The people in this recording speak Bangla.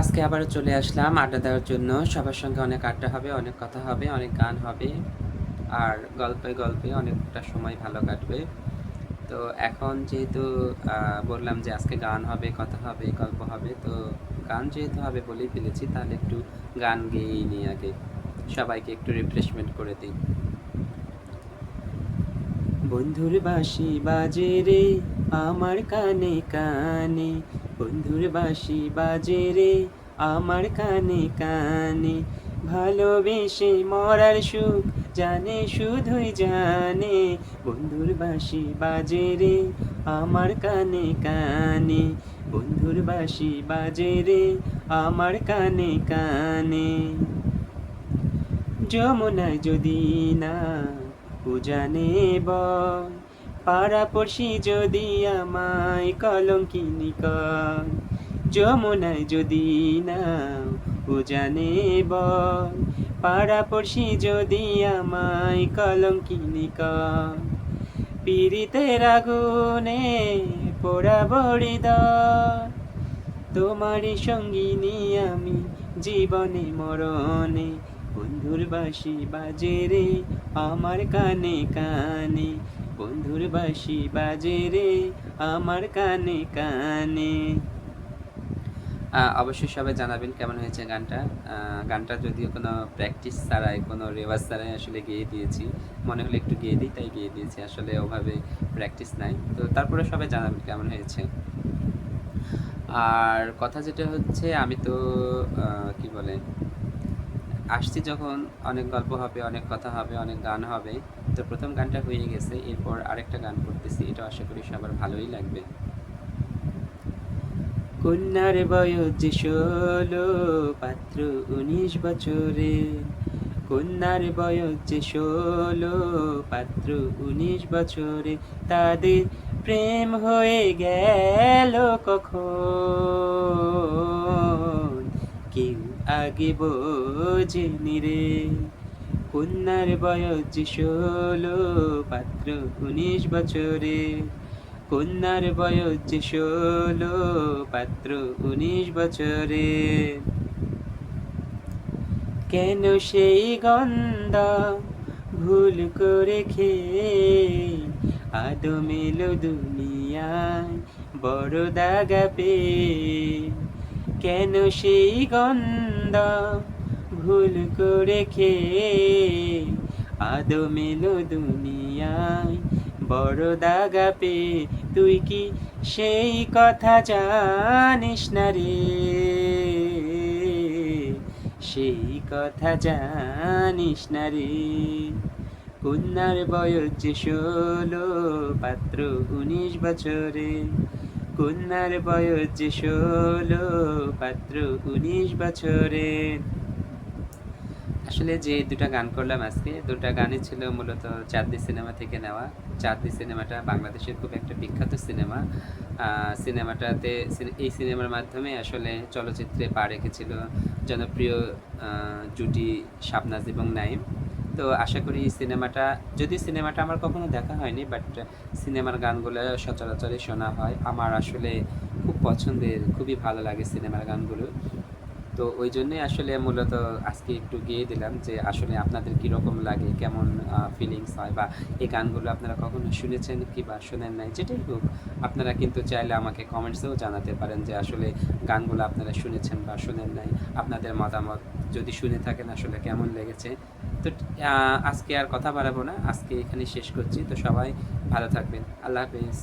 আজকে আবারও চলে আসলাম আড্ডা দেওয়ার জন্য। সবার সঙ্গে অনেক আড্ডা হবে, অনেক কথা হবে, অনেক গান হবে। আর গল্পে গল্পে অনেকটা সময় ভালো কাটবে। তো এখন যেহেতু বললাম যে আজকে গান হবে, কথা হবে, গল্প হবে, তো গান যেহেতু হবে বলেই ফেলেছি, তাহলে একটু গান গেয়েই নিই আগে। সবাইকে একটু রিফ্রেশমেন্ট করে দিই। বন্ধুর বাঁশি বাজে রে, আমার কানে কানে। বন্ধুর বাঁশি বাজে রে, আমার কানে কানে। ভালোবেসে মরার সুখ জানে, শুধুই জানে। বন্ধুর বাঁশি বাজে রে, আমার কানে কানে। বন্ধুর বাঁশি বাজে রে, আমার কানে কানে। যমুনায় যদি না উজানে বয় পাড়াপড়শি যদি আমায় কলঙ্কিনি কয় যমুনায় যদি না উজানে বয় পাড়াপড়শি যদি আমায় কলঙ্কিনি কয় পীড়িতের আগুনে পোড়া বড়ি তোমারই সঙ্গিনী আমি জীবনে মরণে বন্ধুর বাঁশি বাজে রে আমার কানে কানে। বন্ধুর বাঁশি বাজে রে আমার কানে কানে। অবশ্যই সবাই জানাবেন কেমন হয়েছে গানটা। গানটা যদিও কোনো প্র্যাকটিস ছাড়াই, কোনো রেওয়াজ ছাড়াই আসলে গেয়ে দিয়েছি। মনে হলো একটু গেয়ে দিই, তাই গেয়ে দিয়েছি। আসলে ওভাবে প্র্যাকটিস নাই। তো তারপরে সবাই জানাবেন কেমন হয়েছে। আর কথা যেটা হচ্ছে, আমি তো কি বলে আসছি যখন অনেক গল্প হবে, অনেক কথা হবে, অনেক গান হবে। তো প্রথম গানটা হয়ে গেছে, এরপর আরেকটা গান করতেছি। এটা আশা করি সবার ভালোই লাগবে। কন্যার বয়স যে ষোলো, পাত্র উনিশ বছরে। কন্যার বয়স যে ষোলো, পাত্র উনিশ বছরে। তাদের প্রেম হয়ে গেল কখন? কেউ আগে বোঝেনি রে। কন্যার বয়স যে ষোলো, পাত্র উনিশ বছরে। কন্যার বয়স যে ষোলো, পাত্র উনিশ বছরে। কেন সেই গন্ধ ভুল করে খেয়ে? আদম এলো দুনিয়ায় বড় দাগা পেয়ে। কেন সেই গন্ধ? ভুল করে খেয়ে আদম এলো দুনিয়ায়, বড় দাগা পে। তুই কি সেই কথা জানিস না রে? সেই কথা জানিস না রে? কন্যার বয়স যে ষোলো, পাত্র উনিশ বছরে। কন্যার বয়স যে ষোলো পাত্র উনিশ বছরে। আসলে যে দুটা গান করলাম আজকে, দুটা গানই ছিল মূলত চাঁদনি সিনেমা থেকে নেওয়া। চাঁদনি সিনেমাটা বাংলাদেশের খুব একটা বিখ্যাত সিনেমা। সিনেমাটাতে সিনে- এই সিনেমার মাধ্যমে আসলে চলচ্চিত্রে পা রেখেছিল জনপ্রিয় জুটি শাবনাজ এবং নাইম। তো আশা করি সিনেমাটা, যদি সিনেমাটা আমার কখনো দেখা হয়নি বাট সিনেমার গানগুলো সচরাচরই শোনা হয়। আমার আসলে খুব পছন্দের, খুবই ভালো লাগে সিনেমার গানগুলো। তো ওই জন্যই আসলে মূলত আজকে একটু গেয়ে দিলাম যে আসলে আপনাদের কীরকম লাগে, কেমন ফিলিংস হয় বা এই গানগুলো আপনারা কখনো শুনেছেন কি বা শোনেন নাই? যেটাই হোক, আপনারা কিন্তু চাইলে আমাকে কমেন্টসেও জানাতে পারেন যে আসলে গানগুলো আপনারা শুনেছেন বা শোনেন নাই। আপনাদের মতামত যদি শুনে থাকেন আসলে কেমন লেগেছে? তো আজকে আর কথা বাড়াবো না। আজকে এখানে শেষ করছি। তো সবাই ভালো থাকবেন। আল্লাহ হাফেজ।